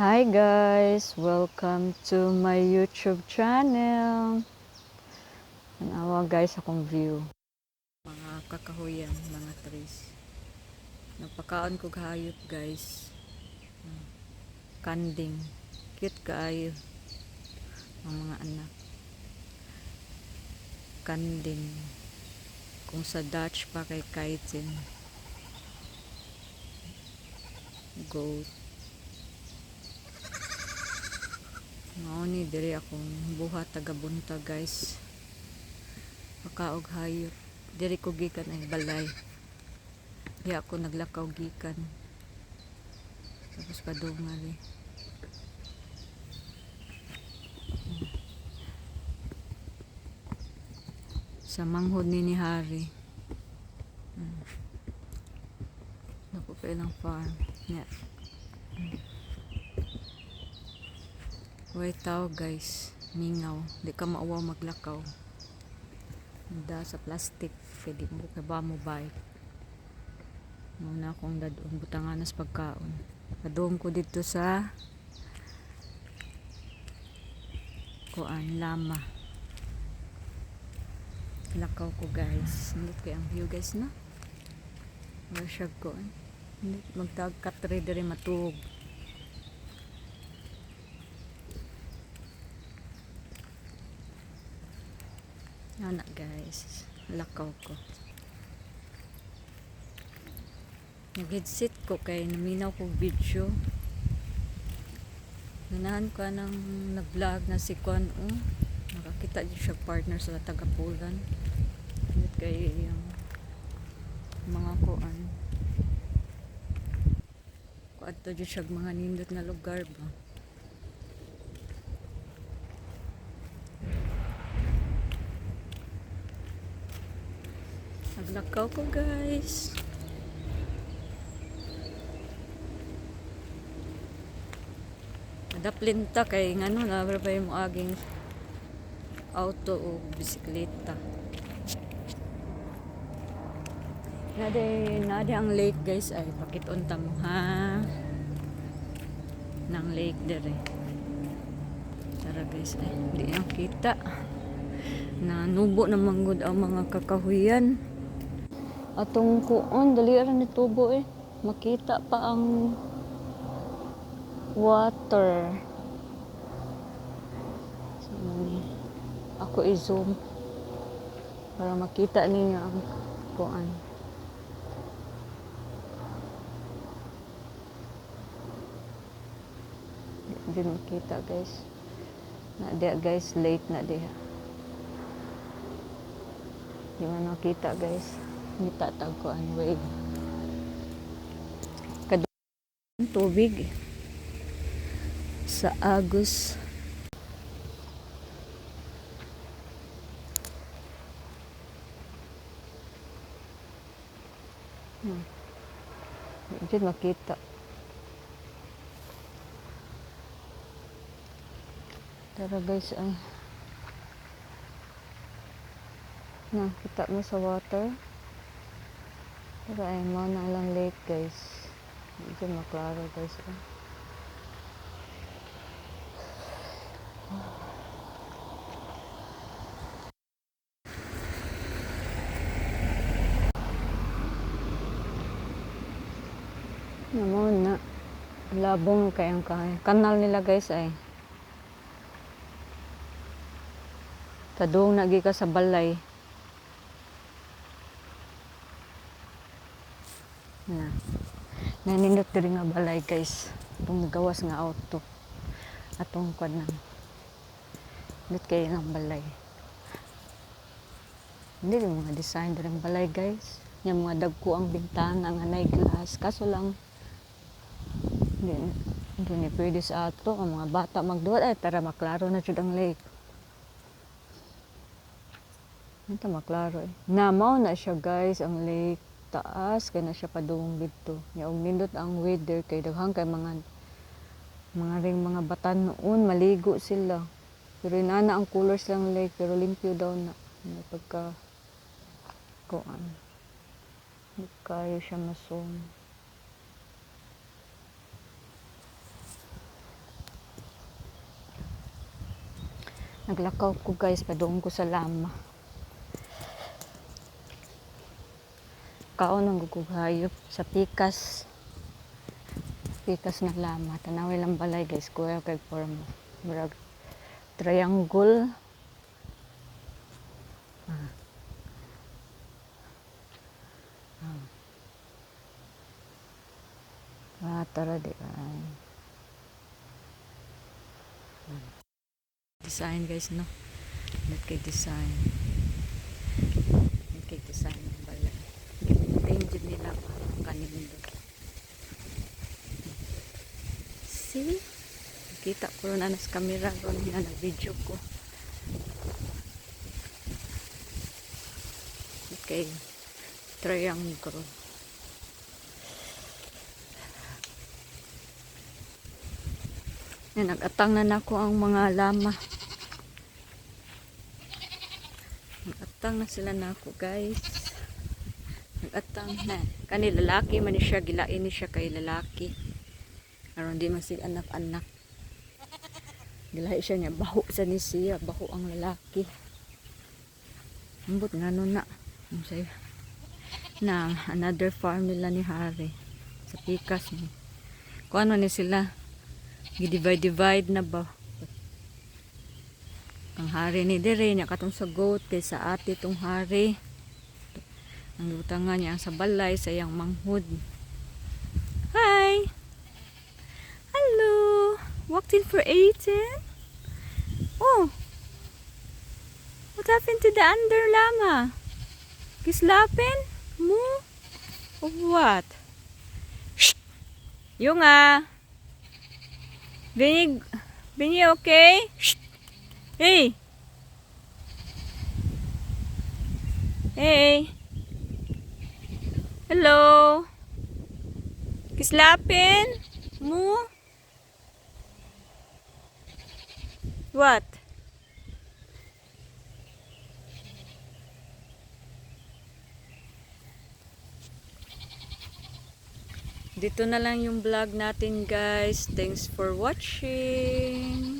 Hi guys! Welcome to my YouTube channel. Tanawa guys akong view. Mga kakahuyan, mga trees. Napakaon ko kahayop guys. Hmm. Kanding. Cute kaayo. Ang mga anak. Kanding. Kung sa Dutch pa kay kaitin. Goat. Mao ni diri akong buhat taga bunta guys. Makaog hayop. Diri ko gikan ay balay. Di ako naglakaw gikan. Tapos padungal eh. Sa manghod ni ni Hari. Hmm. Naku pa ilang farm. Yeah. Huwag tao guys, mingaw, di ka maawa maglakaw. Da sa plastic, pwede mo kay ba mo bike. Muna akong dadon, butanganas pagkaon. Padung ko dito sa kuan lama. Lakaw ko guys. Hindi kay ang view guys na. Wala siya ko. Hindi magtagkat rin diri matug. Anak guys, lakaw ko. Nag-headset ko kay naminaw ko video. Ganahan ko ng nag-vlog na si Kwan o. Nakakita din siya partner sa taga-Poland. Hindi kay yung mga kuan. Kuan to dyan siya mga nindot na lugar ba. Naglakaw ko guys. Nadaplinta kay ngano na ba mo aging auto o bisikleta. Nade, nade ang lake guys ay pakiton mo ha. Nang lake dere. Tara guys ay hindi ang kita. Na nubo na manggod ang mga kakahuyan. Atong kuon dali ra ni tubo eh. Makita pa ang water. So, ako i-zoom para makita ninyo ang kuan. Hindi makita guys. Na dia guys late na dia. Di man makita guys. Hindi tatag ko ang wave. Kadung tubig sa Agus. Hmm. Hindi makita. Tara guys ay. Na, kita mo sa water. Tara ay mo na lang lake guys. Hindi maklaro guys. Ay. Naman na. Labong kayang kaya. Kanal nila guys ay. Kadung nagi ka sa balay. Na. Nanindot diri nga balay guys. Itong nagawas nga auto. Atong kwan na. Dito kayo ng balay. Hindi rin mga design diri balay guys. Yung mga dagko ang bintana nga nay glass. Kaso lang hindi, hindi ni pwede sa ato. Ang mga bata magduwat ay tara maklaro na jud ang lake. Ito maklaro eh. Namaw na siya guys ang lake taas kay na siya padungog didto nya og nindot ang weather kay daghang kay mga mga ring mga bata noon maligo sila. Pero inana ang colors lang lake pero limpyo daw na. May pagka kuan hindi kayo siya masom naglakaw ko guys padung ko sa lama. Kaon ang gugugayop sa pikas. Pikas nga lama. Tanawin lang balay guys, kuya kay form. Murag triangle. Ah. Ah, tara di ay. Design guys, no? Not kay design. Not kay design ng balay. Maintain nila kanino. See? Kita ko na nas camera ko na nag-video ko. Okay. Triangle. Yan, nag-atang na nako ang mga lama. Nag-atang na sila nako guys. Nag-atang na. Kani lalaki man ni siya, gilain ni siya kay lalaki. Aron di man sila anak-anak. Gilain siya niya, baho sa ni siya, baho ang lalaki. Ambot nga nun na. Sayo. Na, another farm nila ni Hari. Sa pikas mo. Kung ano ni sila, Gidivide-divide na ba? Ang hari ni Dere, niya katong sa goat, kay sa ate tong hari. Ang lutangan niya sa balay, sa iyang manghud. Hi! Hello! Walked in for eating? Oh! What happened to the under llama? Kislapin? Mo? Or what? Shh! Yunga! Benny, Benny, okay? Shh. Hey. Hey. Hello. Kislapin? Mo? What? Dito na lang yung vlog natin guys. Thanks for watching.